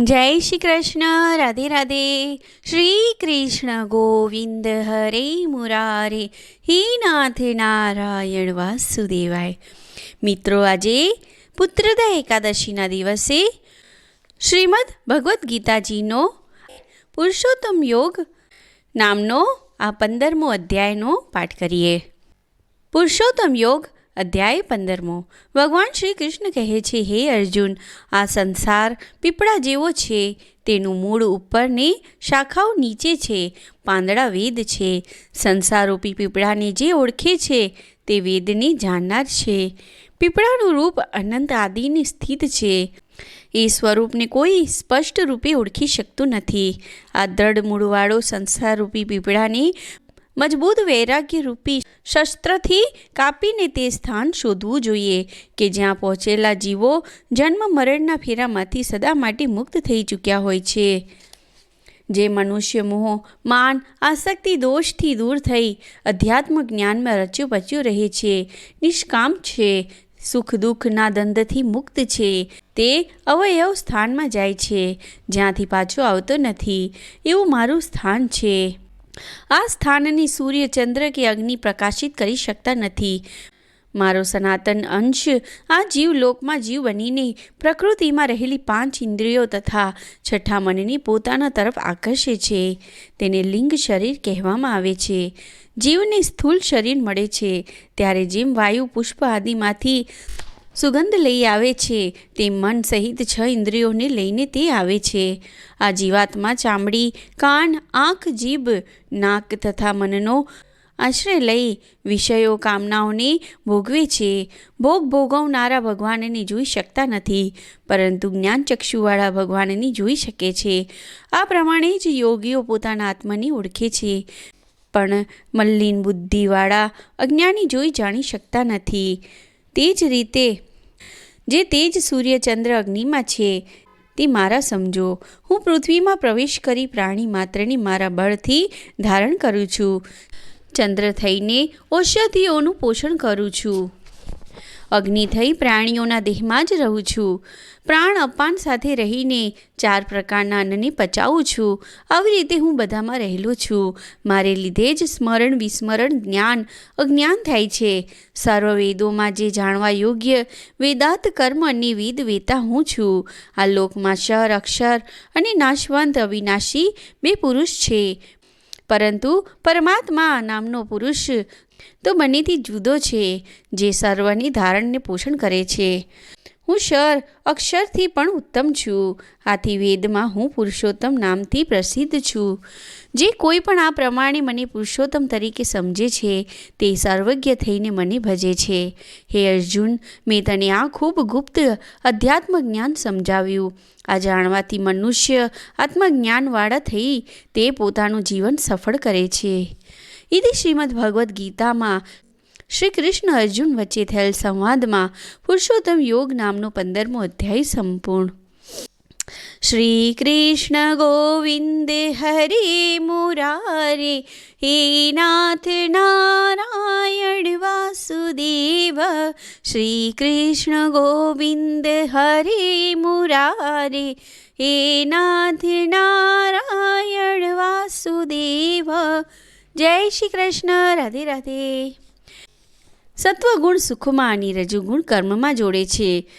જય શ્રી કૃષ્ણ, રાધે રાધે. શ્રી કૃષ્ણ ગોવિંદ હરે મુરારે. હે નાથ નારાયણ વાસુદેવાય. મિત્રો, આજે પુત્રદા એકાદશીના દિવસે શ્રીમદ ભગવદ્ ગીતાજીનો પુરુષોત્તમ યોગ નામનો આ પંદરમો અધ્યાયનો પાઠ કરીએ. પુરુષોત્તમ યોગ અધ્યાય પંદરમો. ભગવાન શ્રી કૃષ્ણ કહે છે, હે અર્જુન, આ સંસાર પીપળા જેવો છે. તેનું મૂળ ઉપરની શાખાઓ નીચે છે. પાંદડા વેદ છે. સંસારોપી પીપળાને જે ઓળખે છે, તે વેદને જાણનાર છે. પીપળાનું રૂપ અનંત આદિને સ્થિત છે. એ સ્વરૂપને કોઈ સ્પષ્ટ રૂપે ઓળખી શકતું નથી. આ દ્રઢ મૂળવાળો સંસારરૂપી પીપળાને મજબૂત વૈરાગ્ય રૂપી શસ્ત્રથી કાપીને તે સ્થાન શોધવું જોઈએ કે જ્યાં પહોંચેલા જીવો જન્મ મરણના ફેરામાંથી સદા માટે મુક્ત થઈ ચૂક્યા હોય છે. જે મનુષ્ય મોહ, માન, આસક્તિ, દોષથી દૂર થઈ અધ્યાત્મ જ્ઞાનમાં રચ્યું પચ્યું રહે છે, નિષ્કામ છે, સુખ, દુઃખના દંદથી મુક્ત છે, તે અવયવ સ્થાનમાં જાય છે, જ્યાંથી પાછો આવતો નથી. એવું મારું સ્થાન છે. આ સ્થાનની સૂર્ય ચંદ્ર કે અગ્નિ પ્રકાશિત કરી શકતા નથી. મારો સનાતન અંશ આ જીવલોકમાં જીવ બનીને પ્રકૃતિમાં રહેલી પાંચ ઇન્દ્રિયો તથા છઠ્ઠા મનની પોતાના તરફ આકર્ષે છે. તેને લિંગ શરીર કહેવામાં આવે છે. જીવને સ્થૂળ શરીર મળે છે. ત્યારે જેમ વાયુ પુષ્પ આદિમાંથી સુગંધ લઈ આવે છે. તે મન સહિત છ ઇન્દ્રિયોને લઈને તે આવે છે. આ જીવાતમાં ચામડી, કાન, આંખ, જીભ, નાક તથા મનનો આશ્રય લઈ વિષયો, કામનાઓને ભોગવે છે. ભોગ ભોગવનારા ભગવાનને જોઈ શકતા નથી, પરંતુ જ્ઞાનચક્ષુવાળા ભગવાનને જોઈ શકે છે. આ પ્રમાણે જ યોગીઓ પોતાના આત્માને ઓળખે છે. પણ મલ્લિન બુદ્ધિવાળા અજ્ઞાની જોઈ જાણી શકતા નથી. તે જ રીતે, જે તેજ સૂર્ય ચંદ્ર અગ્નિમાં છે, તે મારા સમજો. હું પૃથ્વીમાં પ્રવેશ કરી પ્રાણી માત્રને મારા બળથી ધારણ કરું છું. ચંદ્ર થઈને ઔષધિઓનું પોષણ કરું છું. અગ્નિ થઈ પ્રાણીઓના દેહમાં જ રહું છું. પ્રાણ અપાન સાથે રહીને ચાર પ્રકારના અન્નને પચાવું છું. આવી રીતે હું બધામાં રહેલો છું. મારે લીધે જ સ્મરણ, વિસ્મરણ, જ્ઞાન, અજ્ઞાન થાય છે. સર્વ વેદોમાં જે જાણવા યોગ્ય વેદાંત કર્મ અને વેદ વેતા હું છું. આ લોકમાં શર, અક્ષર અને નાશવંત અવિનાશી બે પુરુષ છે. પરંતુ પરમાત્મા નામનો પુરુષ તો બંનેથી જુદો છે જે સર્વની ધારણને પોષણ કરે છે. હું શર, અક્ષરથી પણ ઉત્તમ છું. આથી વેદમાં હું પુરુષોત્તમ નામથી પ્રસિદ્ધ છું. જે કોઈ પણ આ પ્રમાણે મને પુરુષોત્તમ તરીકે સમજે છે, તે સર્વજ્ઞ થઈને મને ભજે છે. હે અર્જુન, મેં તને આ ખૂબ ગુપ્ત અધ્યાત્મ જ્ઞાન સમજાવ્યું. આ જાણવાથી મનુષ્ય આત્મજ્ઞાનવાળા થઈ તે પોતાનું જીવન સફળ કરે છે. ઇતિ શ્રીમદ ભગવદ્ ગીતામાં શ્રી કૃષ્ણ અર્જુન વચ્ચે થયેલ સંવાદમાં પુરુષોત્તમ યોગ નામનો પંદરમો અધ્યાય સંપૂર્ણ. શ્રી કૃષ્ણ ગોવિંદ હરે મુરારે, હે નાથ નારાયણ વાસુદેવ શ્રી કૃષ્ણ ગોવિંદ હરે મુરારે, હે નાથ નારાયણ વાસુદેવ, જય શ્રી કૃષ્ણ રાધે રાધે. સત્વગુણ સુખમાં અને રજુગુણ કર્મમાં જોડે છે.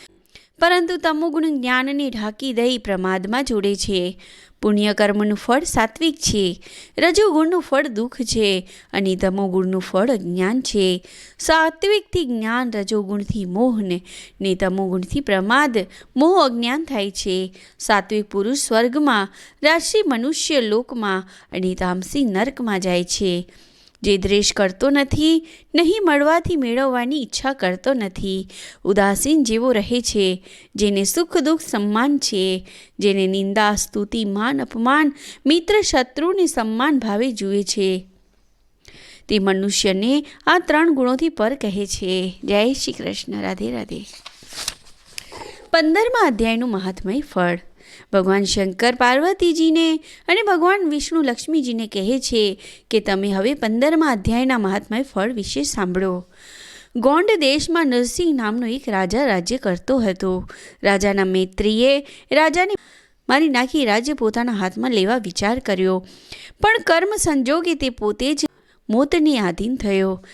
પરંતુ તમોગુણ જ્ઞાનને ઢાંકી દઈ પ્રમાદમાં જોડે છે. પુણ્ય કર્મનું ફળ સાત્વિક છે. રજોગુણનું ફળ દુઃખ છે અને તમોગુણનું ફળ અજ્ઞાન છે. સાત્વિકથી જ્ઞાન રજોગુણથી મોહને ને તમોગુણથી પ્રમાદ, મોહ અજ્ઞાન થાય છે. સાત્વિક પુરુષ સ્વર્ગમાં, રાશિ મનુષ્ય લોકમાં અને તામસી નર્કમાં જાય છે. જે દ્વેષ કરતો નથી, નહીં મળવાથી મેળવવાની ઈચ્છા કરતો નથી. ઉદાસીન જેવો રહે છે, જેને સુખ દુઃખ સન્માન છે, જેને નિંદા, સ્તુતિ, માન, અપમાન, મિત્ર, શત્રુને સન્માન ભાવે જુએ છે. તે મનુષ્યને આ ત્રણ ગુણોથી પર કહે છે. જય શ્રી કૃષ્ણ. રાધે રાધે. પંદરમા અધ્યાયનું મહાત્મય ફળ. ભગવાન શંકર પાર્વતીજીને અને ભગવાન વિષ્ણુ લક્ષ્મીજીને કહે છે કે તમે હવે પંદરમા અધ્યાયના મહાત્મય ફળ વિશે સાંભળો. ગોંડ દેશમાં નરસિંહ નામનો એક રાજા રાજ્ય કરતો હતો. રાજાના મૈત્રીએ રાજાને મારી નાખી રાજ્ય પોતાના હાથમાં લેવા વિચાર કર્યો. પણ કર્મ સંજોગે તે પોતે જ મોતને આધીન થયો.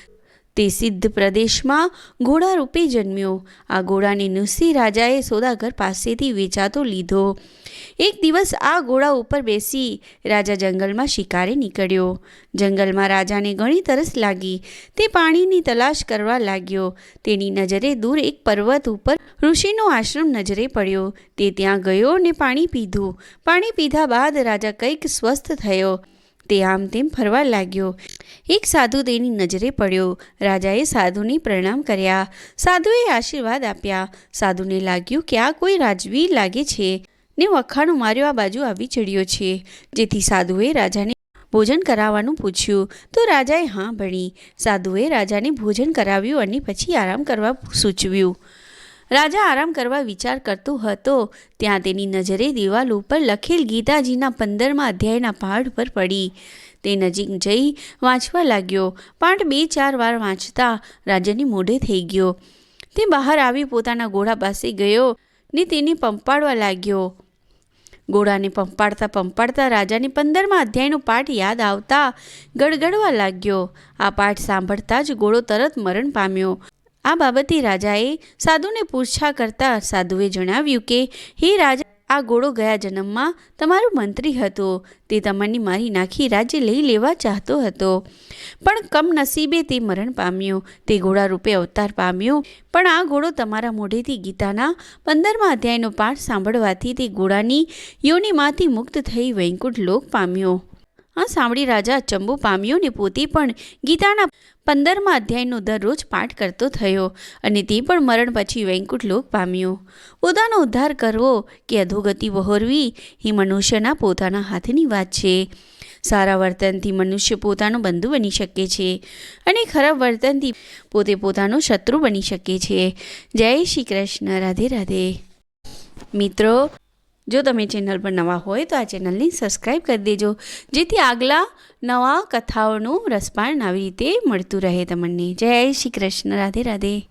તે સિદ્ધ પ્રદેશમાં ઘોડા રૂપે જન્મ્યો. આ ઘોડાને નૃસિંહ રાજાએ સોદાગર પાસેથી વેચાતો લીધો. એક દિવસ આ ઘોડા ઉપર બેસી રાજા જંગલમાં શિકારે નીકળ્યો. જંગલમાં રાજાને ઘણી તરસ લાગી. તે પાણીની તલાશ કરવા લાગ્યો. તેની નજરે દૂર એક પર્વત ઉપર ઋષિનો આશ્રમ નજરે પડ્યો. તે ત્યાં ગયો ને પાણી પીધું. પાણી પીધા બાદ રાજા કંઈક સ્વસ્થ થયો. તે આમ તેમ ફરવા લાગ્યો. એક સાધુ તેની નજરે પડ્યો. રાજાએ સાધુને પ્રણામ કર્યા. સાધુએ આશીર્વાદ આપ્યા. સાધુને લાગ્યું કે આ કોઈ રાજવીર લાગે છે. ને વખાણો માર્યો આ બાજુ આવી ચડ્યો છે. જેથી સાધુએ રાજાને ભોજન કરાવવાનું પૂછ્યું. તો રાજાએ હા ભણી. સાધુએ રાજાને ભોજન કરાવ્યું અને પછી આરામ કરવા સૂચવ્યું. રાજા આરામ કરવા વિચાર કરતો હતો. ત્યાં તેની નજરે દિવાલ ઉપર લખેલ ગીતાજીના પંદરમા અધ્યાયના પાઠ પર પડી. તે નજીક જઈ વાંચવા લાગ્યો. પાઠ બે ચાર વાર વાંચતા રાજાની મોઢે થઈ ગયો. તે બહાર આવી પોતાના ઘોડા પાસે ગયો ને તેને પંપાડવા લાગ્યો. ઘોડાને પંપાડતા પંપાડતા રાજાને પંદરમા અધ્યાયનો પાઠ યાદ આવતા ગડગડવા લાગ્યો. આ પાઠ સાંભળતા જ ઘોડો તરત મરણ પામ્યો. આ બાબતે રાજાએ સાધુને પૂછા કરતા સાધુએ જણાવ્યું કે, હે રાજા, આ ઘોડો ગયા જન્મમાં તમારો મંત્રી હતો. તે તમને મારી નાખી રાજ્ય લઈ લેવા ચાહતો હતો. પણ કમનસીબે તે મરણ પામ્યો. તે ઘોડા રૂપે અવતાર પામ્યો. પણ આ ઘોડો તમારા મોઢેથી ગીતાના પંદરમા અધ્યાયનો પાઠ સાંભળવાથી તે ઘોડાની યોનિમાંથી મુક્ત થઈ વૈકુંઠ લોક પામ્યો. આ સાંભળી રાજા અચંબો પામ્યો ને પોતે પણ ગીતાના પંદરમા અધ્યાયનો દરરોજ પાઠ કરતો થયો અને તે પણ મરણ પછી વૈકુંઠ લોક પામ્યો. પોતાનો ઉદ્ધાર કરવો કે અધોગતિ વહોરવી, એ મનુષ્યના પોતાના હાથની વાત છે. સારા વર્તનથી મનુષ્ય પોતાનો બંધુ બની શકે છે અને ખરાબ વર્તનથી પોતે પોતાનો શત્રુ બની શકે છે. જય શ્રી કૃષ્ણ. રાધે રાધે. મિત્રો જો તમે ચેનલ પર નવા હોય તો આ ચેનલને સબસ્ક્રાઈબ કરી દેજો. જેથી આગલા નવા કથાઓનું રસપાન આવી રીતે મળતું રહે તમને. જય શ્રી કૃષ્ણ. રાધે રાધે.